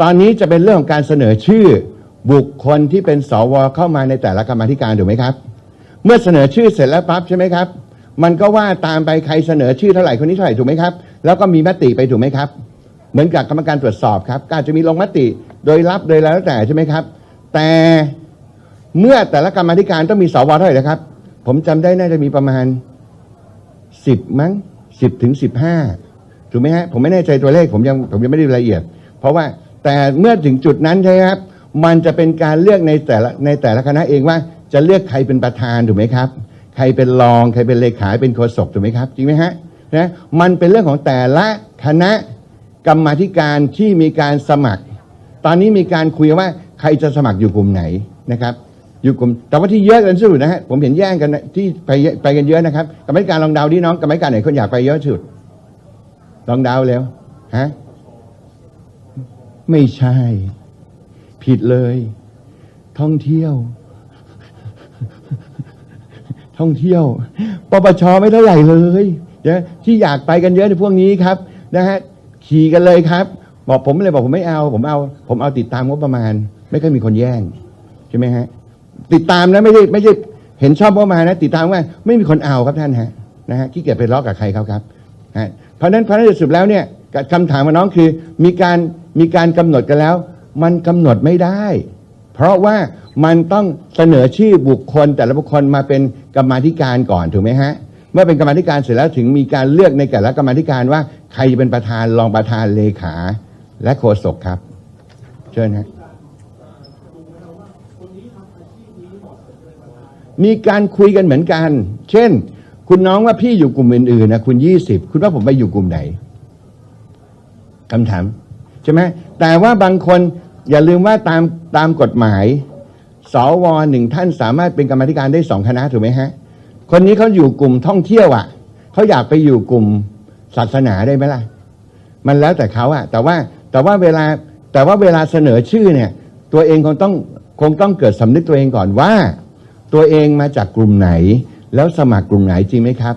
ตอนนี้จะเป็นเรื่องของการเสนอชื่อบุคคลที่เป็นสวเข้ามาในแต่ละกรรมาธิการถูกไหมครับ เมื่อเสนอชื่อเสร็จแล้วปั๊บใช่ไหมครับ มันก็ว่าตามไปใครเสนอชื่อเท่าไหร่คนนี้เท่าไหร่ถูกไหมครับ แล้วก็มีมติไปถูกไหมครับ เหมือนกับกรรมการตรวจสอบครับก็อาจจะมีลงมติโดยรับโดยแล้วแต่ใช่ไหมครับ แต่เมื่อแต่ละกรรมาธิการต้องมีสวเท่าไหร่นะครับ ผมจำได้น่าจะมีประมาณสิบมั้งสิบถึงสิบห้าถูกไหมฮะผมไม่แน่ใจตัวเลขผมยังผมยังไม่ได้รายละเอียด เพราะว่า แต่เมื่อถึงจุดนั้นใช่ไหมครับ มันจะเป็นการเลือกในแต่ละในแต่ละคณะเองว่า จะเลือกใครเป็นประธานถูกไหมครับ ใครเป็นรองใครเป็นเลขาเป็นโฆษกถูกไหมครับจริงไหมฮะนะมันเป็นเรื่องของแต่ละคณะกรรมาธิการที่มีการสมัคร ตอนนี้มีการคุยว่าใครจะสมัครอยู่กลุ่มไหนนะครับ อยู่กลุ่มแต่ว่าที่เยอะกันสุดนะฮะผมเห็นแย่งกันนะที่ไปไปกันเยอะนะครับกรรมธิการลองเดาดิน้องกรรมธิการไหนคนอยากไปเยอะสุดลองเดาเร็วฮะ ไม่ใช่ ผิดเลย ท่องเที่ยว ท่องเที่ยวปปชไม่เท่าไหร่เลยนะที่อยากไปกันเยอะในพวกนี้ครับนะฮะขี่กันเลยครับ บอกผมเลยบอกผมไม่เอา ผมเอา ผมเอาติดตามงบประมาณ ไม่เคยมีคนแย่งใช่ไหมฮะ ติดตามนะไม่ใช่ไม่ใช่เห็นชอบงบประมาณนะ ติดตามว่าไม่มีคนเอาครับท่านฮะนะฮะขี้เกียจไปล้อกับใครเขาครับฮะเพราะนั้นเพราะนั้นสรุดแล้วเนี่ย คำถามของน้องคือมีการมีการกำหนดกันแล้ว มันกำหนดไม่ได้ เพราะว่ามันต้องเสนอชื่อบุคคล แต่ละบุคคลมาเป็นกรรมาธิการก่อนถูกไหมฮะเมื่อเป็นกรรมาธิการเสร็จแล้วถึงมีการเลือกในแต่ละกรรมาธิการว่าใครจะเป็นประธานรองประธานเลขา และโฆษกครับ เชิญฮะมีการคุยกันเหมือนกัน เช่น คุณน้องว่าพี่อยู่กลุ่มอื่นๆนะคุณยี่สิบคุณว่าผมไปอยู่กลุ่มไหน คำถามใช่ไหมแต่ว่าบางคนอย่าลืมว่าตามตามกฎหมาย สวหนึ่งท่านสามารถเป็นกรรมธิการได้สองคณะถูกไหมฮะ คนนี้เขาอยู่กลุ่มท่องเที่ยวอะเขาอยากไปอยู่กลุ่มศาสนาได้ไหมล่ะ มันแล้วแต่เขาอะ แต่ว่าแต่ว่าเวลาแต่ว่าเวลาเสนอชื่อเนี่ย ตัวเองคงต้องคงต้องเกิดสำนึกตัวเองก่อนว่า ตัวเองมาจากกลุ่มไหน แล้วสมัครกลุ่มไหนจริงไหมครับ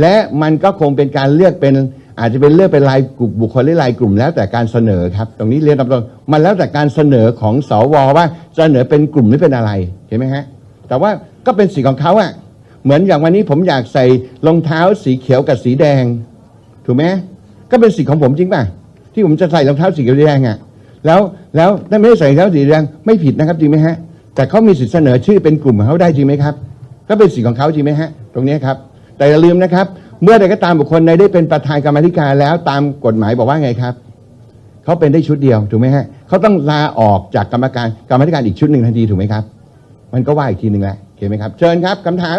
และมันก็คงเป็นการเลือกเป็น อาจจะเป็นเลือกเป็นรายกลุ่มบุคคลหรือรายกลุ่มแล้วแต่การเสนอครับ ตรงนี้เรียนตามตรงมันแล้วแต่การเสนอของสวว่าเสนอเป็นกลุ่มหรือเป็นอะไรเห็นไหมฮะแต่ว่าก็เป็นสิทธิ์ของเขาอะเหมือนอย่างวันนี้ผมอยากใส่รองเท้าสีเขียวกับสีแดง ถูกไหมก็เป็นสิทธิ์ของผมจริงป่ะที่ผมจะใส่รองเท้าสีเขียวแดงอะแล้วแล้วถ้าไม่ได้ใส่รองเท้าสีแดงไม่ผิดนะครับจริงไหมฮะแต่เขามีสิทธิ์เสนอชื่อเป็นกลุ่มของเขาได้จริงไหมครับ ก็เป็นสิทธิ์ของเขาจริงไหมฮะตรงนี้ครับแต่อย่าลืมนะครับ เมื่อใดก็ตามบุคคลใดได้เป็นประธานกรรมธิการแล้วตามกฎหมายบอกว่าไงครับเขาเป็นได้ชุดเดียวถูกไหมฮะเขาต้องลาออกจากกรรมการกรรมธิการอีกชุดหนึ่งทันทีถูกไหมครับ มันก็ว่าอีกทีหนึ่งแหละโอเคไหมครับ เชิญครับคำถาม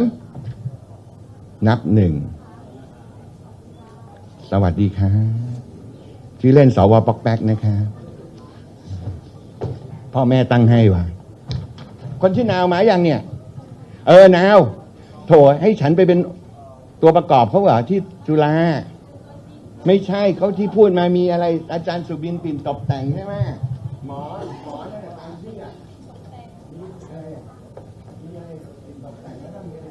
นับหนึ่งสวัสดีครับชื่อเล่นสวปอกแป๊กนะครับพ่อแม่ตั้งให้ว่ะคนชื่อนาวมาอย่างเนี่ย เออนาวโถให้ฉันไปเป็น ตัวประกอบเขาเหรอที่จุฬาไม่ใช่เขาที่พูดมามีอะไร อาจารย์สุบินปิ่นตกแต่งใช่ไหมหมอหมอเนี่ยตามชื่ออะมีอะไรมีอะไรปิ่นตกแต่งแล้วต้องมีอะไรเ